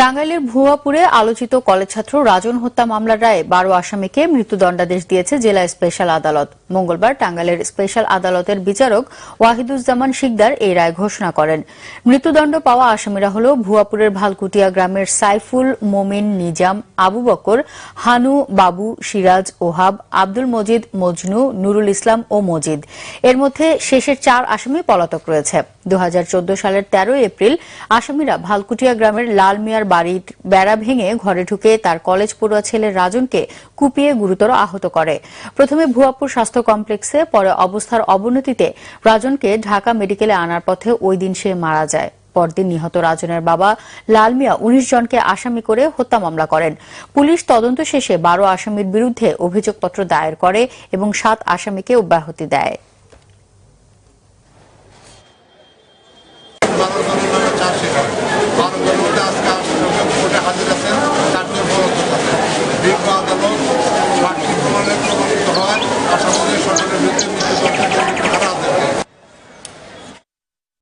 টাঙ্গাইলের ভুয়াপুরে আলোচিত কলেজ ছাত্র রাজন হত্যা মামলার রায়ে বারো আসামিকে মৃত্যুদণ্ডাদেশ দিয়েছে জেলা স্পেশাল আদালত। মঙ্গলবার টাঙ্গাইলের স্পেশাল আদালতের বিচারক ওয়াহিদুজ্জামান শিকদার এই রায় ঘোষণা করেন। মৃত্যুদণ্ড পাওয়া আসামিরা হল ভুয়াপুরের ভালকুটিয়া গ্রামের সাইফুল মোমিন নিজাম, আবু বকর, হানু, বাবু, সিরাজ, ওহাব, আব্দুল মজিদ, মজনু, নুরুল ইসলাম ও মজিদ। এর মধ্যে শেষের চার আসামি পলাতক রয়েছে। দুহাজার চোদ্দ সালের তেরো এপ্রিল আসামিরা ভালকুটিয়া গ্রামের লাল মিয়ার বাড়ির বেড়া ভেঙে ঘরে ঢুকে তার কলেজ পড়ুয়া ছেলে রাজনকে কুপিয়ে গুরুতর আহত করে। প্রথমে ভুয়াপুর স্বাস্থ্য কমপ্লেক্সে, পরে অবস্থার অবনতিতে রাজনকে ঢাকা মেডিকেলে আনার পথে ওই দিন সে মারা যায়। পরদিন নিহত রাজনের বাবা লাল মিয়া উনিশ জনকে আসামি করে হত্যা মামলা করেন। পুলিশ তদন্ত শেষে বারো আসামির বিরুদ্ধে অভিযোগপত্র দায়ের করে এবং সাত আসামিকে অব্যাহতি দেয়।